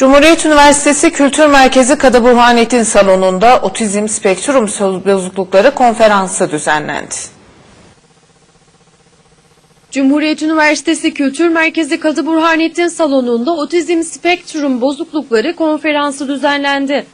Cumhuriyet Üniversitesi Kültür Merkezi Kadı Burhanettin Salonu'nda Otizm Spektrum Bozuklukları Konferansı düzenlendi. Cumhuriyet Üniversitesi Kültür Merkezi Kadı Burhanettin Salonu'nda Otizm Spektrum Bozuklukları Konferansı düzenlendi.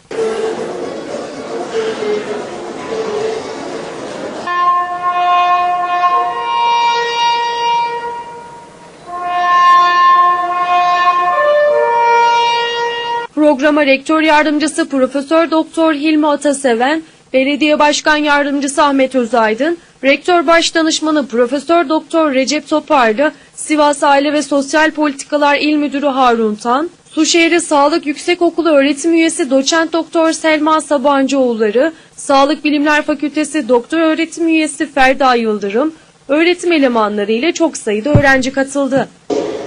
Programa rektör yardımcısı Profesör Doktor Hilmi Ataseven, Belediye Başkan Yardımcısı Ahmet Özaydın, Rektör Başdanışmanı Profesör Doktor Recep Toparlı, Sivas Aile ve Sosyal Politikalar İl Müdürü Harun Tan, Suşehri Sağlık Yüksekokulu öğretim üyesi Doçent Doktor Selma Sabancıoğulları, Sağlık Bilimler Fakültesi Doktor öğretim üyesi Ferda Yıldırım, öğretim elemanları ile çok sayıda öğrenci katıldı.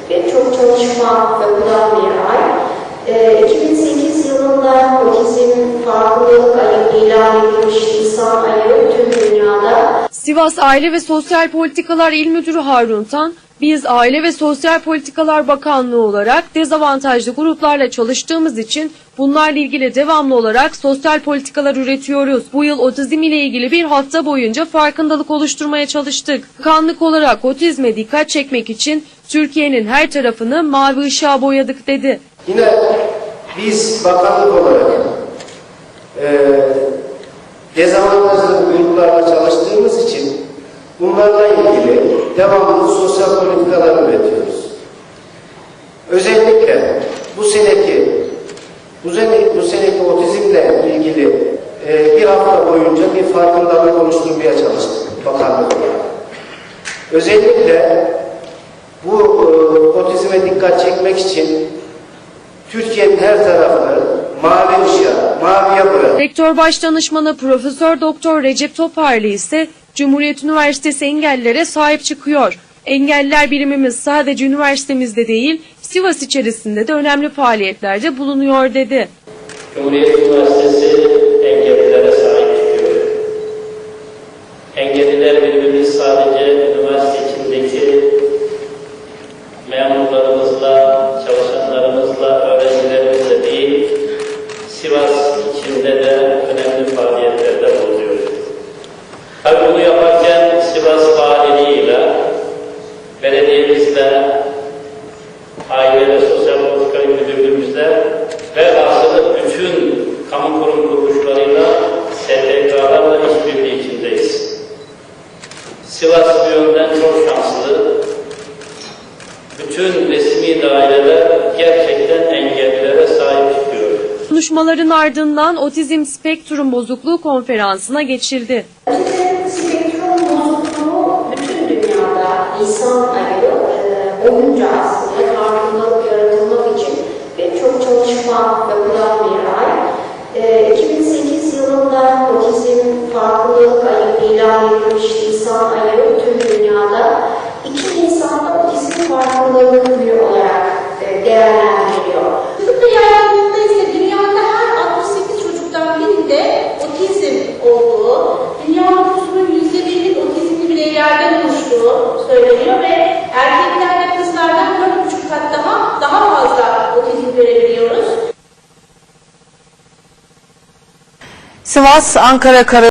ve çok çalışma yapılan bir ay. Ee, 2008 yılında otizm farkındalık ayı ilan edilmiş Nisan ayı tüm dünyada Sivas Aile ve Sosyal Politikalar İl Müdürü Harun Tan, biz Aile ve Sosyal Politikalar Bakanlığı olarak dezavantajlı gruplarla çalıştığımız için bunlarla ilgili devamlı olarak sosyal politikalar üretiyoruz. Bu yıl otizm ile ilgili bir hafta boyunca farkındalık oluşturmaya çalıştık. Bakanlık olarak otizme dikkat çekmek için Türkiye'nin her tarafını mavi ışığa boyadık dedi. Yine biz bakanlık olarak e, dezavantajlı gruplarla çalıştığımız için bunlarla ilgili devamlı sosyal politikalar üretiyoruz. Özellikle bu seneki bu, sene, bu seneki otizmle ilgili e, bir hafta boyunca bir farkındalık oluşturmaya çalıştık bakanlık olarak. Özellikle bu e, otizme dikkat çekmek için Türkiye'nin her tarafını mavi ışığa, maviye boyadık. Rektör Başdanışmanı Profesör Doktor Recep Toparlı ise Cumhuriyet Üniversitesi engellilere sahip çıkıyor. Engelliler birimimiz sadece üniversitemizde değil, Sivas içerisinde de önemli faaliyetlerde bulunuyor dedi. Cumhuriyet Üniversitesi engellilere sahip çıkıyor. Engelliler birimimiz sadece üniversite içindeki Sivas bu yönden çok şanslı. Bütün resmi daireler gerçekten engellilere sahip çıkıyor. Konuşmaların ardından Otizm Spektrum Bozukluğu konferansına geçildi. otizm spektrum bozukluğu bütün dünyada Nisan ayı e, Farkındalık günü olarak e, değerlendiriliyor. Tıpkı yayıldığında ise dünyada her 68 çocuktan birinde otizm olduğu, dünya nüfusunun %1'inin otizmli bireylerden oluştuğu söyleniyor ve erkeklerde kızlardan 4,5 kat daha daha fazla otizm görebiliyoruz. Sivas, Ankara, Kara